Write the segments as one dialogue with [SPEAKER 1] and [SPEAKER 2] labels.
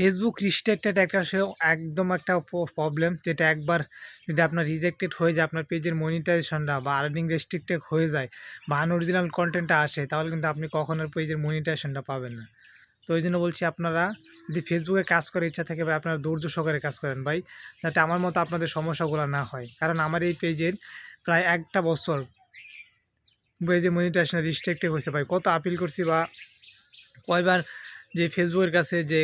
[SPEAKER 1] Facebook restricted একটা সে একদম একটা প্রবলেম যেটা একবার যদি আপনার রিজেক্টেড হয়ে যায়, আপনার পেজের মনিটাইজেশনটা বা আর্নিং রেস্ট্রিক্টেড হয়ে যায় বা আনঅরিজিনাল কন্টেন্টটা আসে, তাহলে কিন্তু আপনি কখনো পেজের মনিটাইজেশনটা পাবেন না। তো ওই জন্য বলছি আপনারা যদি ফেসবুকে কাজ করার ইচ্ছা থাকে, ভাই আপনারা ধৈর্য সহকারে কাজ করেন ভাই, যাতে আমার মতো আপনাদের সমস্যাগুলো না হয়। কারণ আমার এই পেজের প্রায় একটা বছর পেজের মনিটাইজেশন রিস্ট্রিক্টেড হয়েছে ভাই। কত আপিল করছি বা কয়বার যে ফেসবুকের কাছে যে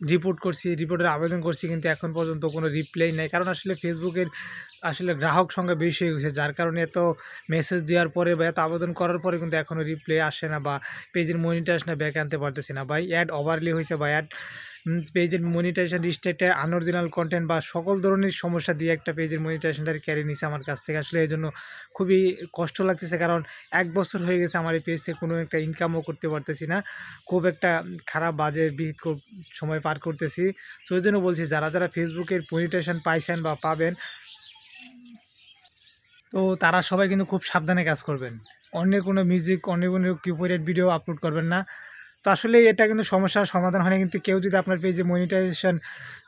[SPEAKER 1] রিপোর্ট করছি রিপোর্টের আবেদন করছি, কিন্তু এখন পর্যন্ত কোনো রিপ্লাই নেই। কারণ আসলে ফেসবুকের আসলে গ্রাহক সংখ্যা বেশি হয়ে গেছে, যার কারণে এত মেসেজ দেওয়ার পরে বা এত আবেদন করার পরে কিন্তু এখনও রিপ্লাই আসে না বা পেজের মনিটাইজেশনটা ব্যাক আনতে পারতেছে না। বা অ্যাড ওভারলি হয়েছে বা অ্যাড পেজের মনিটাইজেশন রিস্ট্রিক্টে আনঅরিজিনাল কন্টেন্ট বা সকল ধরনের সমস্যা দিয়ে একটা পেজের মনিটাইজেশনটা ক্যারি নিছে আমার কাছ থেকে। আসলে এই জন্য খুবই কষ্ট লাগতেছে কারণ এক বছর হয়ে গেছে আমার এই পেজ থেকে কোনো একটা ইনকামও করতে পারতেছি না। খুব একটা খারাপ বাজে বিহিত সময় পার করতেছি। সো ওই জন্য বলছি যারা যারা ফেসবুকের মনিটাইজেশন পাইছেন বা পাবেন, তো তারা সবাই কিন্তু খুব সাবধানে কাজ করবেন। অন্যের কোনো মিউজিক অন্যের কোনো কিউপোরেট ভিডিও আপলোড করবেন না। তো আসলে এটা কিন্তু সমস্যার সমাধান হয় না। কিন্তু কেউ যদি আপনার পেজে মনিটাইজেশন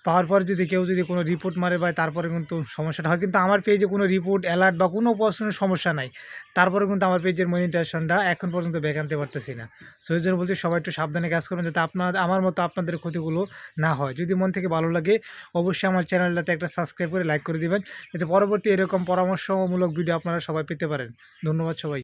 [SPEAKER 1] পাওয়ার পর যদি কেউ যদি কোনো রিপোর্ট মারে বা তারপরে কিন্তু সমস্যাটা হয়। কিন্তু আমার পেজে কোনো রিপোর্ট অ্যালার্ট বা কোনো প্রশ্নের সমস্যা নাই। তারপরে কিন্তু আমার পেজের মনিটাইজেশনটা এখন পর্যন্ত ব্যাক আনতে পারতেছি না। সো এই জন্য বলছি, সবাই একটু সাবধানে কাজ করবেন যাতে আপনার, আমার মতো আপনাদের ক্ষতিগুলো না হয়। যদি মন থেকে ভালো লাগে, অবশ্যই আমার চ্যানেলটাতে একটা সাবস্ক্রাইব করে লাইক করে দিবেন। যাতে পরবর্তী এরকম পরামর্শমূলক ভিডিও আপনারা সবাই পেতে পারেন। ধন্যবাদ সবাই